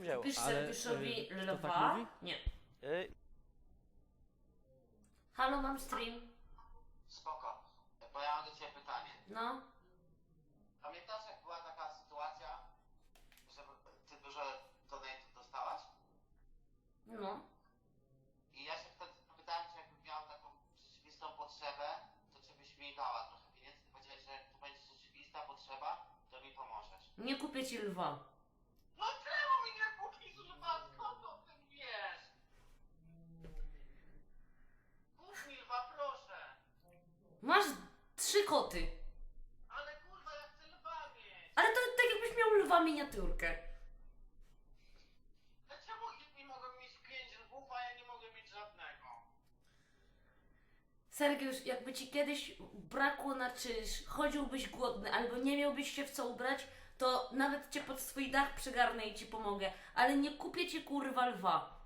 wzięło. Pisz ale, Sergiuszowi y, kto tak lwa? mówi? Nie. Y, Halo, mam stream. Spoko. Bo ja mam do Ciebie pytanie. No. Pamiętasz jak była taka sytuacja, że Ty dużo donate'ów dostałaś? No. I ja się wtedy zapytałem Cię, jakbym miał taką rzeczywistą potrzebę, to czy byś mi dała trochę pieniędzy? Ty powiedziałeś, że jak to będzie rzeczywista potrzeba, to mi pomożesz. Nie kupię ci lwa. No czemu mi nie kupisz lwa? Skąd o tym wiesz? Kup mi lwa, proszę. Masz trzy koty. Ale kurwa, ja chcę lwa mieć. Ale to tak jakbyś miał lwa miniaturkę. Dlaczego inni mogą mieć pięć lwów, a ja nie mogę mieć żadnego? Sergiusz, jakby ci kiedyś brakło na czyż, chodziłbyś głodny albo nie miałbyś się w co ubrać, to nawet cię pod swój dach przygarnę i ci pomogę. Ale nie kupię ci kurwa lwa.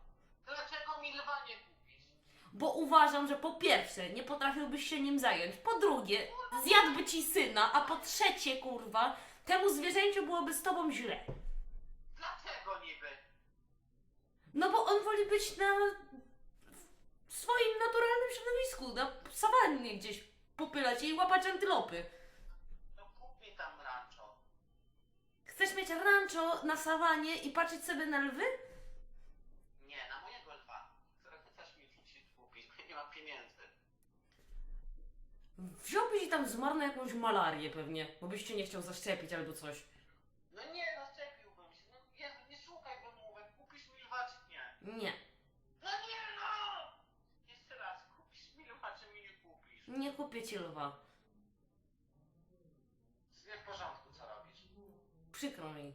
Dlaczego mi lwa nie kupisz? Bo uważam, że po pierwsze, nie potrafiłbyś się nim zająć. Po drugie, zjadłby ci syna. A po trzecie, kurwa, temu zwierzęciu byłoby z tobą źle. Dlaczego niby? No bo on woli być na w swoim naturalnym środowisku, na sawannie gdzieś popylać i łapać antylopy. No kup mi tam rancho. Chcesz mieć rancho na sawanie i patrzeć sobie na lwy? Nie, na mojego lwa, którego też mi ci kupić, bo nie mam pieniędzy. Wziąłbyś i tam zmarł na jakąś malarię pewnie, bo byś cię nie chciał zaszczepić albo coś. No nie, zaszczepiłbym się. No Jezu, nie szukaj wymówek. Kupisz mi lwa czy nie? Nie, No nie no! Jeszcze raz, kupisz mi lwa czy mi nie kupisz? nie kupię ci lwa. Jest nie w porządku, co robisz. Przykro mi.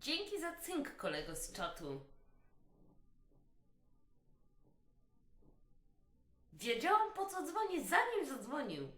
Dzięki za cynk, kolego z czatu. Wiedziałam po co dzwonię, zanim zadzwonił.